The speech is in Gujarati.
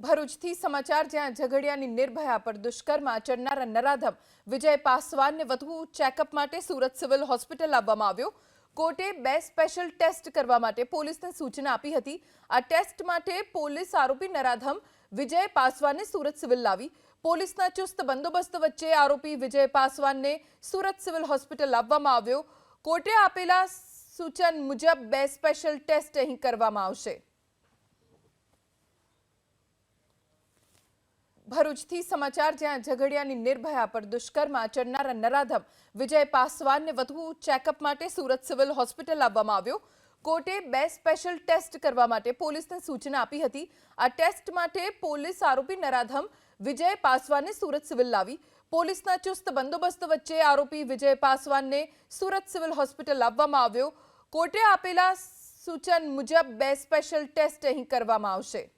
ભરૂચથી સમાચાર, જ્યાં ઝઘડિયાની નિર્ભયા પર દુષ્કર્મ આચરનારા નરાધમ વિજય પાસવાનને વધુ ચેકઅપ માટે સુરત સિવિલ હોસ્પિટલ લાવવામાં આવ્યો. કોર્ટે બે સ્પેશિયલ ટેસ્ટ કરવા માટે પોલીસને સૂચના આપી હતી. આ ટેસ્ટ માટે પોલીસ આરોપી નરાધમ વિજય પાસવાનને સુરત સિવિલ લાવી. પોલીસના ચુસ્ત બંદોબસ્ત વચ્ચે આરોપી વિજય પાસવાનને સુરત સિવિલ હોસ્પિટલ લાવવામાં આવ્યો. કોર્ટે આપેલા સૂચન મુજબ બે સ્પેશિયલ ટેસ્ટ અહીં કરવામાં આવશે. ભરૂચથી સમાચાર, જ્યાં ઝઘડિયાની નિર્ભયા પર દુષ્કર્મ આચરનારા નરાધમ વિજય પાસવાનને વધુ ચેકઅપ માટે સુરત સિવિલ હોસ્પિટલ લાવવામાં આવ્યો. કોર્ટે બે સ્પેશિયલ ટેસ્ટ કરવા માટે પોલીસને સૂચના આપી હતી. આ ટેસ્ટ માટે પોલીસ આરોપી નરાધમ વિજય પાસવાનને સુરત સિવિલ લાવી. પોલીસના ચુસ્ત બંદોબસ્ત વચ્ચે આરોપી વિજય પાસવાનને સુરત સિવિલ હોસ્પિટલ લાવવામાં આવ્યો. કોર્ટે આપેલા સૂચન મુજબ બે સ્પેશિયલ ટેસ્ટ અહીં કરવામાં આવશે.